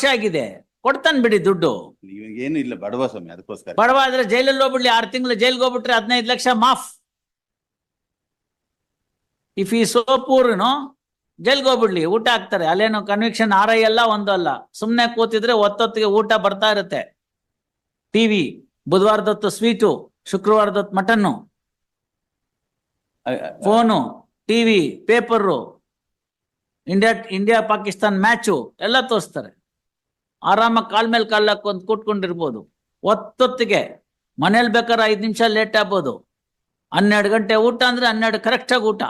ವರ್ಷ ಆಗಿದೆ. ಕೊಡ್ತಾನೆ ಬಿಡಿ ದುಡ್ಡು. ಏನು ಇಲ್ಲ ಬಡವ ಸ್ವಾಮಿ ಅದಕ್ಕೋಸ್ಕರ. ಬಡವ ಆದ್ರೆ ಜೈಲಲ್ಲಿ ಹೋಗ್ಬಿಡ್ಲಿ ಆರು ತಿಂಗಳು ಜೈಲ್ಗೆ ಹೋಗ್ಬಿಟ್ರೆ ಹದಿನೈದು ಲಕ್ಷ ಮಾಫ್. ಇಫ್ ಈ ಸೋ ಪೂರ್ನು ಜೈಲ್ಗೆ ಹೋಗ್ಬಿಡ್ಲಿ ಊಟ ಹಾಕ್ತಾರೆ. ಅಲ್ಲೇನು ಕನ್ವಿಕ್ಷನ್ ಆರ್ ಐ ಅಲ್ಲ ಒಂದು ಅಲ್ಲ. ಸುಮ್ನೆ ಕೂತಿದ್ರೆ ಒತ್ತೊತ್ತಿಗೆ ಊಟ ಬರ್ತಾ ಇರುತ್ತೆ. ಟಿವಿ ಬುಧವಾರದೊತ್ತು sweet ಶುಕ್ರವಾರದೊತ್ತು mutton. Phone TV paper India India Pakistan match ಎಲ್ಲ ತೋರಿಸ್ತಾರೆ. ಆರಾಮಾಗಿ ಕಾಲ್ ಮೇಲೆ ಕಾಲ್ ಹಾಕೊಂಡ್ ಕೂತ್ಕೊಂಡಿರ್ಬೋದು. ಒತ್ತೊತ್ತಿಗೆ ಮನೇಲಿ ಬೇಕಾದ್ರೆ ಐದು ನಿಮಿಷ ಲೇಟ್ ಆಗ್ಬೋದು. ಹನ್ನೆರಡು ಗಂಟೆ ಊಟ ಅಂದ್ರೆ ಹನ್ನೆರಡು ಕರೆಕ್ಟಾಗಿ ಊಟ.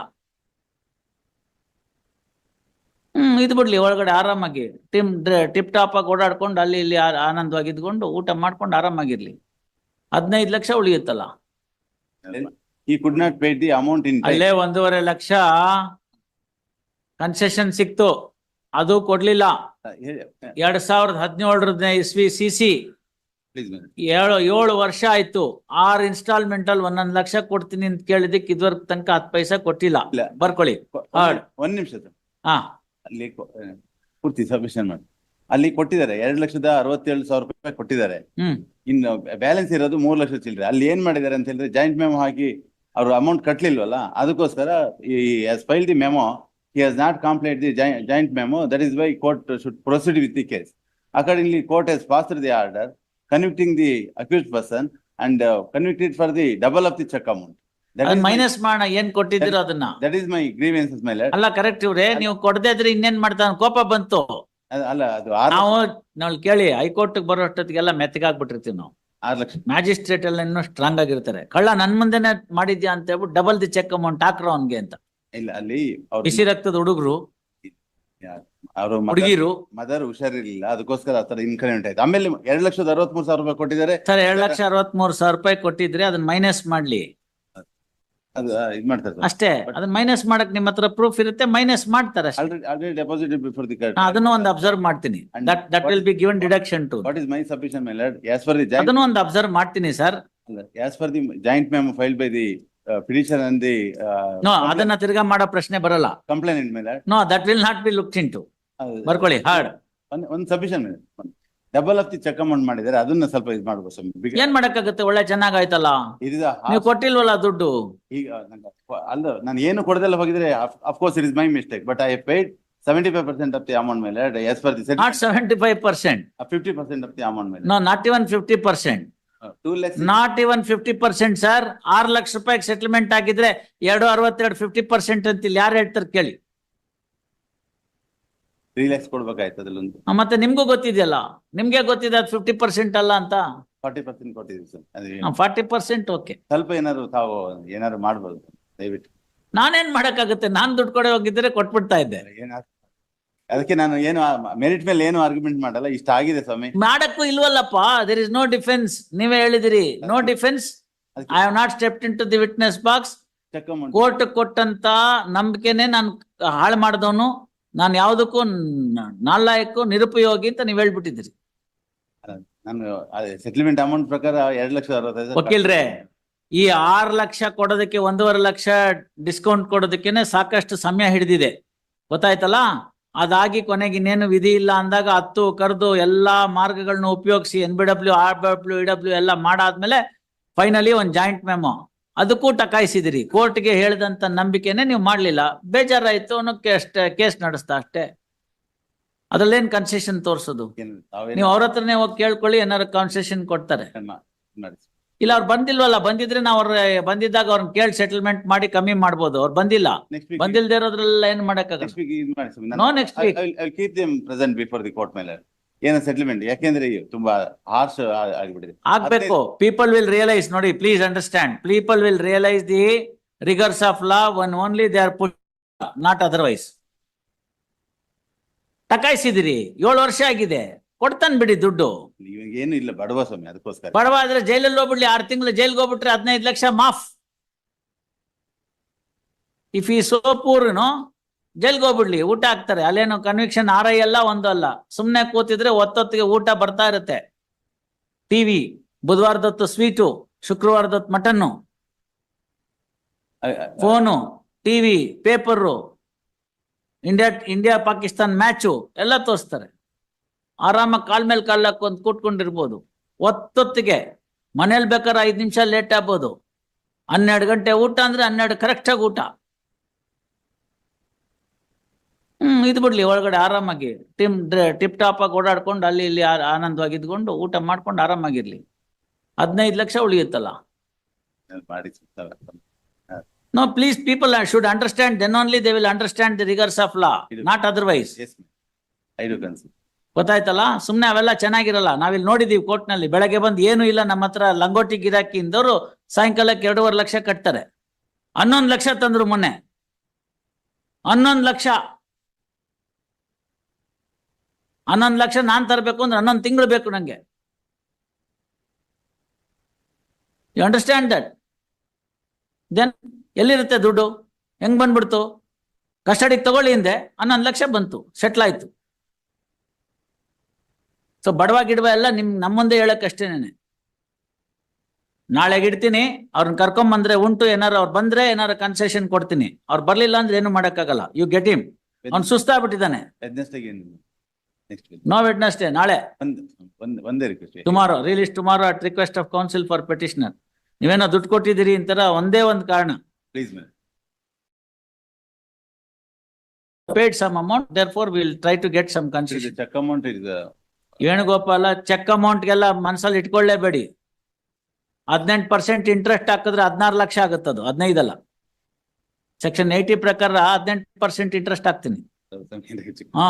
ಹ್ಮ್ ಇದು ಬಿಡ್ಲಿ ಒಳಗಡೆ ಆರಾಮಾಗಿ ಟಿಮ್ ಟಿಪ್ ಟಾಪ್ ಆಗಿ ಓಡಾಡ್ಕೊಂಡು ಅಲ್ಲಿ ಇಲ್ಲಿ ಆನಂದವಾಗಿ ಇದ್ಕೊಂಡು ಊಟ ಮಾಡ್ಕೊಂಡು ಆರಾಮಾಗಿರ್ಲಿ. ಹದಿನೈದು ಲಕ್ಷ ಉಳಿಯುತ್ತಲ್ಲ. ಈ could not pay the amount in ಅಲ್ಲೇ ಒಂದೂವರೆ ಲಕ್ಷ ಕನ್ಸೆಷನ್ ಸಿಕ್ತು. ಅದು ಕೊಡ್ಲಿಲ್ಲ. ಎರಡ್ ಸಾವಿರದ ಹದಿನೇಳರದ ಇಸ್ವಿ ಸಿ ಸಿ ಏಳು ಏಳು ವರ್ಷ ಆಯ್ತು. ಆರ್ ಇನ್ಸ್ಟಾಲ್ಮೆಂಟ್ ಅಲ್ಲಿ ಒಂದೊಂದ್ ಲಕ್ಷ ಕೊಡ್ತೀನಿ ಅಂತ ಕೇಳಿದಕ್ಕೆ ಇದುವರೆಗೆ ತನಕ ಹತ್ತು ಪೈಸಾ ಕೊಟ್ಟಿಲ್ಲ. ಬರ್ಕೊಳ್ಳಿ. ಒಂದ್ ನಿಮಿಷ ಹಾ. ಅಲ್ಲಿ ಪೂರ್ತಿ ಸಬ್ಮಿಷನ್ ಮಾಡಿ. ಅಲ್ಲಿ ಕೊಟ್ಟಿದ್ದಾರೆ ಎರಡ್ ಲಕ್ಷದ ಅರವತ್ತೇಳು ಸಾವಿರ ರೂಪಾಯಿ ಕೊಟ್ಟಿದ್ದಾರೆ. ಹ್ಮ್. ಇನ್ನು ಬ್ಯಾಲೆನ್ಸ್ ಇರೋದು ಮೂರ್ ಲಕ್ಷ ಚಿಲ್ಲರೆ. ಅಲ್ಲಿ ಏನ್ ಮಾಡಿದ್ದಾರೆ ಅಂತ ಹೇಳಿದ್ರೆ ಜಾಯಿಂಟ್ ಮೆಮೊ ಹಾಕಿ ಅವ್ರು ಅಮೌಂಟ್ ಕಟ್ಲಿಲ್ವಲ್ಲ? ಅದಕ್ಕೋಸ್ಕರ ಈ file the memo he has not complete the joint memo that is why court should proceed with the case accordingly court has passed the order convicting the accuse person and convicted for the double of the cheque amount ಅದ್ minus ಮಾಡೋಣ ಏನ್ ಕೊಟ್ಟಿದ್ದೀರೋ ಅದನ್ನ? That is my grievances ಮೇಲೆ ಅಲ್ಲ correct ಇವ್ರೆ ನೀವು ಕೊಡದೇ ಇದ್ರೆ ಇನ್ನೇನ್ ಮಾಡ್ತಾನೆ? ಕೋಪ ಬಂತು. ಅಲ್ಲ ಅದು ಆರು ನಾವು ನಾವು ಕೇಳಿ ಹೈಕೋರ್ಟ್ ಬರೋ ಅಷ್ಟೊತ್ತಿಗೆಲ್ಲ ಮೆತ್ತಗಾಗ್ಬಿಟ್ಟಿರ್ತೀವಿ ನಾವು. ಆರು ಲಕ್ಷ. ಮ್ಯಾಜಿಸ್ಟ್ರೇಟ್ ಎಲ್ಲ ಇನ್ನೂ ಸ್ಟ್ರಾಂಗ್ ಆಗಿರ್ತಾರೆ. ಕಳ್ಳ ನನ್ ಮುಂದೆನೆ ಮಾಡಿದ್ಯಾ ಅಂತ ಹೇಳ್ಬಿಟ್ಟು ಡಬಲ್ ದಿ ಚೆಕ್ ಅಮೌಂಟ್ ಹಾಕ್ರೋ ಅವ್ನ್ಗೆ ಅಂತ. ಇಲ್ಲ ಅಲ್ಲಿ ಅವ್ರು ಬಿಸಿ ರಕ್ತದ ಹುಡುಗರು ಅವರು ಹುಡುಗಿರು. ಮದರ್ ಹುಷಾರಿರ್ಲಿಲ್ಲ ಅದಕ್ಕೋಸ್ಕರ ಆತರ ಇನ್ಕರೆಂಟ್ ಆಯ್ತು. ಆಮೇಲೆ ಎರಡ್ ಲಕ್ಷದ ಅರವತ್ಮೂರು ಸಾವಿರ ರೂಪಾಯಿ ಕೊಟ್ಟಿದ್ದಾರೆ. ಸರ್ ಎರಡ್ ಲಕ್ಷ ಅರವತ್ಮೂರು ಸಾವಿರ ರೂಪಾಯಿ ಕೊಟ್ಟಿದ್ರೆ ಅದನ್ನ ಮೈನಸ್ ಮಾಡ್ಲಿ. ಅದು ಇದ್ ಮಾಡ್ತಾರೆ ಸರ್. ಅಷ್ಟೇ ಅದನ್ನ ಮೈನಸ್ ಮಾಡಕ್ ನಿಮ್ಮ ಹತ್ರ ಪ್ರೂಫ್ ಇರುತ್ತೆ ಮೈನಸ್ ಮಾಡ್ತಾರೆ ಅಷ್ಟೇ. ಬಿಫೋರ್ ದಿ ನಾ ಅದನ್ನು ಒಂದು ಅಬ್ಸರ್ವ್ ಮಾಡ್ತೀನಿ. And that that will be given deduction to is my submission my lord as for the joint ಅದನ್ನು ಒಂದು ಅಬ್ಸರ್ವ್ ಮಾಡ್ತೀನಿ sir as for the joint memo file by the petition ಅಂದಿ the no ಅದನ್ನ ತಿರ್ಗಾ ಮಾಡೋ ಪ್ರಶ್ನೆ ಬರಲ್ಲ. ಕಂಪ್ಲೇಂಟ್ ಮೇಲೆ no that will not be look into ಬರ್ಕೊಳ್ಳಿ ಹಾರ್ಡ್ ಒಂದ್ ಒಂದು submission double of the cheque amount ಮಾಡಿದ್ದಾರೆ ಅದನ್ನ ಸ್ವಲ್ಪ ಇದು ಮಾಡ್ಬೋದು ಸ್ವಾಮಿ. ಏನ್ ಮಾಡಕ್ಕಾಗತ್ತೆ? ಒಳ್ಳೆ ಚೆನ್ನಾಗಾಯ್ತಲ್ಲ. ಇದಿದ ನೀವು ಕೊಟ್ಟಿಲ್ವಲ್ಲ ದುಡ್ಡು? ಈಗ ಅಲ್ಲ ನಾನು ಏನು ಕೊಡದೆಲ್ಲ ಹೋಗಿದ್ರೆ of course it is my mistake but I paid seventy five percent of the amount ಮೇಲೆ as per the not seventy five percent fifty percent of the amount ಮೇಲೆ. No not even fifty percent not even fifty percent sir R lakh ರೂಪಾಯಿಗೆ settlement ಆಗಿದ್ರೆ ಎರಡು ಅರವತ್ತೆರಡು fifty percent ಅಂತ ಇಲ್ಲಿ ಯಾರು ಹೇಳ್ತಾರೆ ಕೇಳಿ. ತ್ರೀ ಲ್ಯಾಕ್ಸ್ ಕೊಡ್ಬೇಕಾಯ್ತು ಆ, ಮತ್ತೆ ನಿಮ್ಗೂ ಗೊತ್ತಿದೆಯಲ್ಲ? ನಿಮ್ಗೆ ಗೊತ್ತಿದೆ ಅದು ಫಿಫ್ಟಿ ಪರ್ಸೆಂಟ್ ಅಲ್ಲ ಅಂತ? ಫಾರ್ಟಿ ಪರ್ಸೆಂಟ್ ಕೊಟ್ಟಿದ್ದೀವಿ ಸರ್ ಅದೇ ಫಾರ್ಟಿ ಪರ್ಸೆಂಟ್ ಓಕೆ ಸ್ವಲ್ಪ ಏನಾದ್ರು ತಾವು ಏನಾದ್ರು ಮಾಡ್ಬೋದು ದಯವಿಟ್ಟು. ನಾನೇನ್ ಮಾಡಕ್ಕಾಗುತ್ತೆ? ನಾನ್ ದುಡ್ಡು ಕೊಡೆ ಹೋಗಿದ್ರೆ ಕೊಟ್ಬಿಡ್ತಾ ಇದ್ದೆ. ಏನಾದ್ರು ಅದಕ್ಕೆ ನಾನು ಏನು ಮೆರಿಟ್ ಮೇಲೆ ಏನು ಆರ್ಗ್ಯುಮೆಂಟ್ ಮಾಡಲ್ಲ ಇಷ್ಟ ಆಗಿದೆ ಸ್ವಾಮಿ. ಮಾಡಕ್ಕೂ ಇಲ್ವಲ್ಲಪ್ಪ ದೇರ್ ಇಸ್ ನೋ ಡಿಫೆನ್ಸ್ ನೀವೇ ಹೇಳಿದಿರಿ no defence I have not step into the witness box court ಕೊಟ್ಟಂತ ನಂಬಿಕೆನೆ ನಾನು ಹಾಳು ಮಾಡಿದವನು. ನಾನು ಯಾವುದಕ್ಕೂ ನ- ನಿರುಪಯೋಗಿ ಅಂತ ನೀವ್ ಹೇಳ್ಬಿಟ್ಟಿದ್ರಿ ನಾನು ಸೆಟಲ್ಮೆಂಟ್ ಅಮೌಂಟ್ ಪ್ರಕಾರ ಎರಡು ಲಕ್ಷ ಅರವತ್ತೈದು ವಕೀಲ್ರೆ ಈ ಆರು ಲಕ್ಷ ಕೊಡೋದಕ್ಕೆ ಒಂದೂವರೆ ಲಕ್ಷ ಡಿಸ್ಕೌಂಟ್ ಕೊಡೋದಕ್ಕೇನೆ ಸಾಕಷ್ಟು ಸಮಯ ಹಿಡಿದಿದೆ. ಗೊತ್ತಾಯ್ತಲ್ಲ? ಅದಾಗಿ ಕೊನೆಗೆ ಇನ್ನೇನು ವಿಧಿ ಇಲ್ಲ ಅಂದಾಗ ಹತ್ತು ಕರೆದು ಎಲ್ಲಾ ಮಾರ್ಗಗಳನ್ನ ಉಪಯೋಗಿಸಿ N B W R W E W ಎಲ್ಲ ಮಾಡಾದ್ಮೇಲೆ ಫೈನಲಿ ಒಂದು ಜಾಯಿಂಟ್ ಮೆಮೊ ಅದಕ್ಕೂ ಟಕಾಯಿಸಿದಿರಿ. ಕೋರ್ಟ್ಗೆ ಹೇಳಿದಂತ ನಂಬಿಕೆನೆ ನೀವು ಮಾಡ್ಲಿಲ್ಲ. ಬೇಜಾರಾಯ್ತು ಅನ್ನೋಕ್ಕೆ ಅಷ್ಟೇ ಕೇಸ್ ನಡೆಸ್ತಾ ಅಷ್ಟೇ. ಅದ್ರಲ್ಲೇನ್ ಕನ್ಸೆಷನ್ ತೋರ್ಸೋದು? ನೀವು ಅವ್ರ ಹತ್ರನೇ ಹೋಗಿ ಕೇಳ್ಕೊಳ್ಳಿ ಏನಾರು ಕನ್ಸೆಷನ್ ಕೊಡ್ತಾರೆ. ಇಲ್ಲ ಅವ್ರು ಬಂದಿಲ್ವಲ್ಲ ಬಂದಿದ್ರೆ ನಾವು ಅವ್ರ ಬಂದಿದ್ದಾಗ ಅವ್ರನ್ನ ಕೇಳಿ ಸೆಟಲ್ಮೆಂಟ್ ಮಾಡಿ ಕಮ್ಮಿ ಮಾಡ್ಬೋದು. ಅವ್ರು ಬಂದಿಲ್ಲ. Next week- ಬಂದಿಲ್ದೇ ಇರೋದ್ರಲ್ಲ ಏನ್ ಮಾಡಕ್ಕಾಗಲ್ಲ? Next week ಇದು ಮಾಡಿ ಸ್ವಾಮಿ. No, ನಾನು- next week. I- I- I will keep them present before the court ಮೇಲೆ. ಏನೋ ಸೆಟಲ್ಮೆಂಟ್ ಯಾಕೆಂದ್ರೆ ತುಂಬಾ ಹಾರ್ಶ್ ಆಗಿಬಿಟ್ಟಿದೆ. ಆಗ್ಬೇಕು. ಪೀಪಲ್ ವಿಲ್ ರಿಯಲೈಸ್ ನೋಡಿ please understand people will realise the rigours of law one only they are put not otherwise ಟಕಾಯಿಸಿದಿರಿ ಏಳು ವರ್ಷ ಆಗಿದೆ. ಕೊಡ್ತಾನೆ ಬಿಡಿ ದುಡ್ಡು. ಏನು ಇಲ್ಲ ಬಡವ ಸ್ವಾಮಿ ಅದಕ್ಕೋಸ್ಕರ. ಬಡವ ಆದ್ರೆ ಜೈಲಲ್ಲಿ ಹೋಗ್ಬಿಡ್ಲಿ ಆರು ತಿಂಗಳು ಜೈಲ್ಗೆ ಹೋಗ್ಬಿಟ್ರೆ ಹದಿನೈದು ಲಕ್ಷ ಮಾಫ್. ಇಫ್ ಈ ಸೋ ಪೂರ್ನು ಜೈಲ್ಗೆ ಹೋಗ್ಬಿಡ್ಲಿ ಊಟ ಹಾಕ್ತಾರೆ. ಅಲ್ಲೇನು ಕನ್ವಿಕ್ಷನ್ ಆರ್ ಐ ಅಲ್ಲ ಒಂದು ಅಲ್ಲ. ಸುಮ್ನೆ ಕೂತಿದ್ರೆ ಒತ್ತೊತ್ತಿಗೆ ಊಟ ಬರ್ತಾ ಇರುತ್ತೆ. ಟಿವಿ ಬುಧವಾರದೊತ್ತು sweet ಶುಕ್ರವಾರದೊತ್ತು mutton. Phone TV paper India India Pakistan match ಎಲ್ಲ ತೋರಿಸ್ತಾರೆ. ಆರಾಮಾಗಿ ಕಾಲ್ ಮೇಲೆ ಕಾಲ್ ಹಾಕೊಂಡ್ ಕೂತ್ಕೊಂಡಿರ್ಬೋದು. ಒತ್ತೊತ್ತಿಗೆ ಮನೇಲಿ ಬೇಕಾದ್ರೆ ಐದು ನಿಮಿಷ ಲೇಟ್ ಆಗ್ಬೋದು. ಹನ್ನೆರಡು ಗಂಟೆ ಊಟ ಅಂದ್ರೆ ಹನ್ನೆರಡು ಕರೆಕ್ಟಾಗಿ ಊಟ. ಹ್ಮ್ ಇದು ಬಿಡ್ಲಿ ಒಳಗಡೆ ಆರಾಮಾಗಿ ಟಿಮ್ ಟಿಪ್ ಟಾಪ್ ಆಗಿ ಓಡಾಡ್ಕೊಂಡು ಅಲ್ಲಿ ಇಲ್ಲಿ ಆನಂದವಾಗಿ ಇದ್ಕೊಂಡು ಊಟ ಮಾಡ್ಕೊಂಡು ಆರಾಮಾಗಿರ್ಲಿ. ಹದಿನೈದು lakh ಉಳಿಯುತ್ತಲ್ಲ. No please people should understand then only they will understand the rigours of law not otherwise I do ಗೊತ್ತಾಯ್ತಲ್ಲ? ಸುಮ್ನೆ ಅವೆಲ್ಲ ಚೆನ್ನಾಗಿರಲ್ಲ. ನಾವಿಲ್ಲಿ ನೋಡಿದೀವಿ ಕೋರ್ಟ್ನಲ್ಲಿ. ಬೆಳಗ್ಗೆ ಬಂದು ಏನು ಇಲ್ಲ, ನಮ್ಮ ಹತ್ರ ಲಂಗೋಟಿ ಗಿರಾಕಿ ಇಂದವರು ಸಾಯಂಕಾಲಕ್ಕೆ ಎರಡೂವರೆ ಲಕ್ಷ ಕಟ್ತಾರೆ. ಹನ್ನೊಂದು ಲಕ್ಷ ತಂದ್ರು ಮೊನ್ನೆ. ಹನ್ನೊಂದು ಲಕ್ಷ. ಹನ್ನೊಂದು ಲಕ್ಷ ನಾನ್ ತರಬೇಕು ಅಂದ್ರೆ ಹನ್ನೊಂದು ತಿಂಗಳು ಬೇಕು ನಂಗೆ. ಯು ಅಂಡರ್ಸ್ಟ್ಯಾಂಡ್ ದಟ್ ದೆನ್ ಎಲ್ಲಿರುತ್ತೆ ದುಡ್ಡು? ಹೆಂಗ್ ಬಂದ್ಬಿಡ್ತು? ಕಸ್ಟಡಿಗೆ ತಗೊಳ್ಳಿ ಹಿಂದೆ. ಹನ್ನೊಂದು ಲಕ್ಷ ಬಂತು. ಸೆಟ್ಲ್ ಆಯ್ತು. ಸೊ ಬಡವ ಗಿಡವ ಎಲ್ಲ ನಿಮ್ ನಮ್ಮ ಹೇಳಕ್ ಅಷ್ಟೇನೆ ನಾಳೆಗೆ ಇಡ್ತೀನಿ ಅವ್ರನ್ನ ಕರ್ಕೊಂಡ್ ಬಂದ್ರೆ ಉಂಟು ಏನಾರು ಅವ್ರು ಬಂದ್ರೆ ಏನಾರು ಕನ್ಸೆಷನ್ ಕೊಡ್ತೀನಿ. ಅವ್ರು ಬರ್ಲಿಲ್ಲ ಅಂದ್ರೆ ಏನು ಮಾಡಕ್ಕಾಗಲ್ಲ. ಯು ಗೆಟ್ ಹಿಮ್ ಅವ್ನು ಸುಸ್ತಾಗ್ಬಿಟ್ಟಿದ್ದಾನೆ. ನೋ ವೆಡ್ನೆಸ್ಡೇ ನಾಳೆ. Tomorrow release tomorrow at request of counsel for petitioner ನೀವೇನೋ ದುಡ್ಡು ಕೊಟ್ಟಿದ್ದೀರಿ ಅಂತಾರ ಒಂದೇ ಒಂದು ಕಾರಣ. Please paid some amount therefore will try to get some consider cheque amount is Venugopala cheque ಅಮೌಂಟ್ಗೆಲ್ಲ ಮನ್ಸಲ್ಲಿ ಇಟ್ಕೊಳ್ಳೇಬೇಡಿ. ಹದಿನೆಂಟು ಪರ್ಸೆಂಟ್ ಇಂಟ್ರೆಸ್ಟ್ ಹಾಕಿದ್ರೆ ಹದಿನಾರು ಲಕ್ಷ ಆಗುತ್ತದು ಹದಿನೈದಲ್ಲ. ಸೆಕ್ಷನ್ ಏಯ್ಟಿ ಪ್ರಕಾರ ಹದಿನೆಂಟು ಪರ್ಸೆಂಟ್ ಇಂಟ್ರೆಸ್ಟ್ ಹಾಕ್ತೀನಿ. ಹಾ.